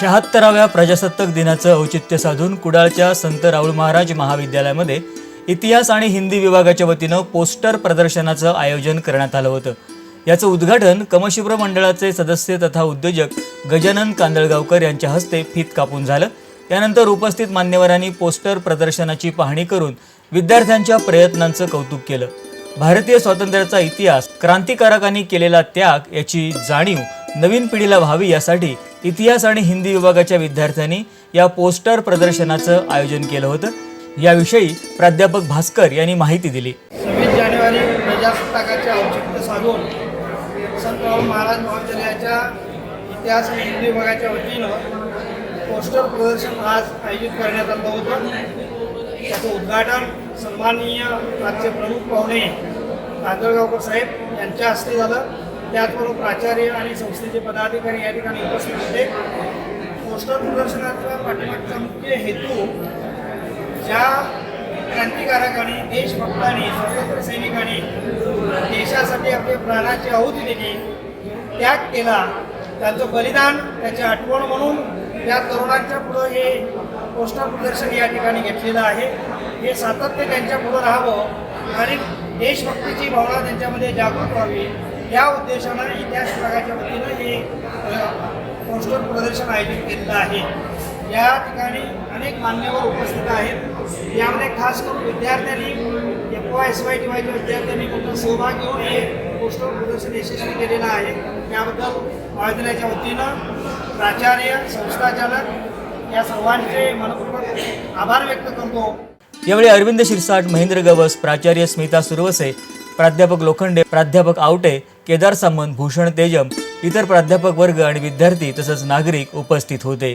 शहात्तराव्या प्रजासत्ताक दिनाचं औचित्य साधून कुडाळच्या संत राऊळ महाराज महाविद्यालयामध्ये इतिहास आणि हिंदी विभागाच्या वतीनं पोस्टर प्रदर्शनाचं आयोजन करण्यात आलं होतं. याचं उद्घाटन कमशिप्र मंडळाचे सदस्य तथा उद्योजक गजानन कांदळगावकर यांच्या हस्ते फीत कापून झालं. त्यानंतर उपस्थित मान्यवरांनी पोस्टर प्रदर्शनाची पाहणी करून विद्यार्थ्यांच्या प्रयत्नांचं कौतुक केलं. भारतीय स्वातंत्र्याचा इतिहास क्रांतिकारकांनी केलेला त्याग याची जाणीव नवीन पिढीला व्हावी यासाठी इतिहास आणि हिंदी विभागाच्या विद्यार्थ्यांनी या पोस्टर प्रदर्शनाचं आयोजन केलं होतं. याविषयी प्राध्यापक भास्कर यांनी माहिती दिली. सव्वीस जानेवारी प्रजासत्ताकाचे औचित्य साधून संत महाराज महाविद्यालयाच्या इतिहास आणि हिंदी विभागाच्या वतीनं पोस्टर प्रदर्शन आज आयोजित करण्यात आलं होतं. त्याचं उद्घाटन सन्माननीय आजचे प्रमुख पाहुणे कांदळगावकर साहेब यांच्या हस्ते झालं. त्याचबरोबर प्राचार्य आणि संस्थेचे पदाधिकारी या ठिकाणी उपस्थित होते. पोस्टर प्रदर्शनाचा पाठीमागचा मुख्य हेतू ज्या क्रांतिकारकांनी देशभक्तांनी स्वतंत्र सैनिकांनी देशासाठी आपले प्राणाची आहुती दिली त्याग केला त्यांचं बलिदान त्याची आठवण म्हणून त्या तरुणांच्या पुढं हे पोस्टर प्रदर्शन या ठिकाणी घेतलेलं आहे. हे सातत्य त्यांच्या पुढं राहावं आणि देशभक्तीची भावना त्यांच्यामध्ये जागृत व्हावी. या उद्देशानं इतिहास विभागाच्या वतीनं हे पोस्टर प्रदर्शन आयोजित केलेलं आहे. या ठिकाणी अनेक मान्यवर उपस्थित आहेत. यामध्ये खास करून विद्यार्थ्यांनी F Y S Y T वायच्या विद्यार्थ्यांनी मोठा सहभाग घेऊन हे पोस्टर प्रदर्शन यशस्वी केलेलं आहे. याबद्दल महाविद्यालयाच्या वतीनं प्राचार्य संस्थाचालक या सर्वांचे मनपूर्वक आभार व्यक्त करतो. यावेळी अरविंद शिरसाट महेंद्र गवस प्राचार्य स्मिता सुरवसे प्राध्यापक लोखंडे प्राध्यापक आवटे केदार सामंत भूषण तेजम इतर प्राध्यापक वर्ग आणि विद्यार्थी तसंच नागरिक उपस्थित होते.